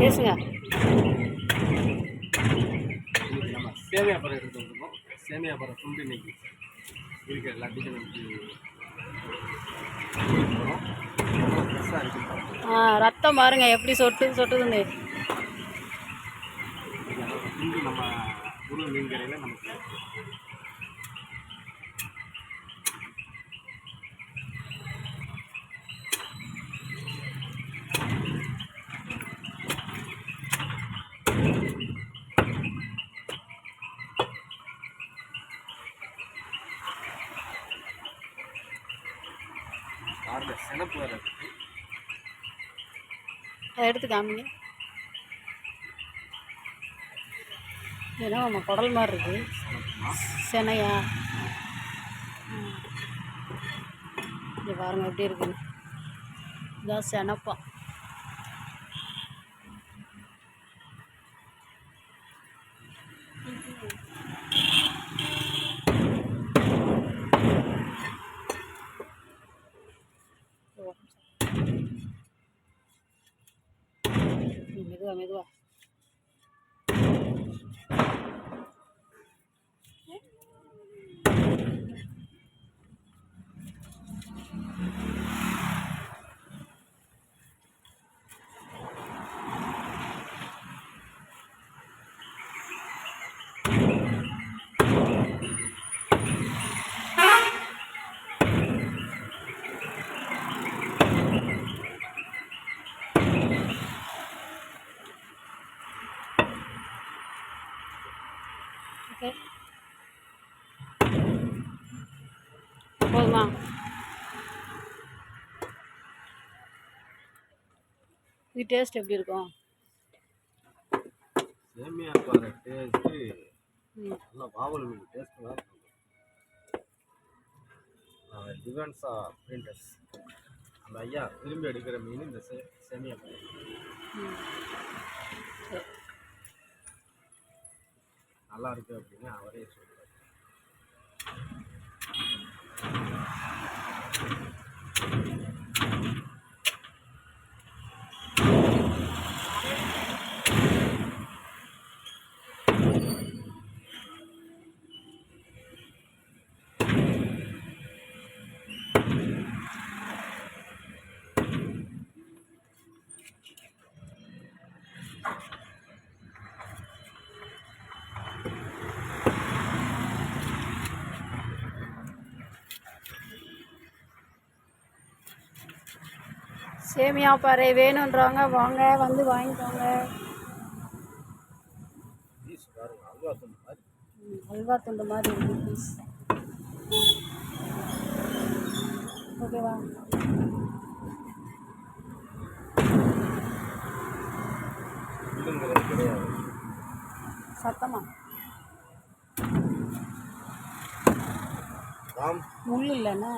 பேசுங்க. நம்ம சேமியா பழம் எடுத்து வந்திருக்கோம். சேமியா பழம் துண்டு இன்னைக்கு. இருக்கிற எல்லாத்தையும் நமக்கு. ஆ ரத்தம் பாருங்க எப்படி சொட்டு சொட்டுதுன்னு. நம்ம குரு மீன் கடையில் நமக்கு பாருங்க சினப்பு வேறு இருக்குது அதை எடுத்து காமிங்க. ஏன்னா நம்ம குடல் மாதிரி இருக்கு. சினப்புமா செனையா? இங்கே பாருங்க எப்படி இருக்குன்னு. இதான் செனப்பா. 这个没 ஓகே போதுமா இது டேஸ்ட் எப்படி இருக்கும்? சேமியா பாறை டேஸ்ட்டு நல்லா வாவல் மீன் டேஸ்ட் நல்லா இருக்கும். டிவன்ஸா பிரிண்டர்ஸ் அந்த ஐயா விரும்பி எடுக்கிற மீன் இந்த சே சேமியா பாறை. நல்லாயிருக்கு நல்லா அப்படின்னு அவரே சொல்கிறார் சேமியா பாறை வேணுன்றவங்க வாங்க வந்து வாங்கிக்கோங்க. அல்வா துண்டு மாதிரி ம், அல்வா துண்டு மாதிரி இருக்கு பீஸ் ஓகேவா சத்தமா முள் இல்லைன்னா?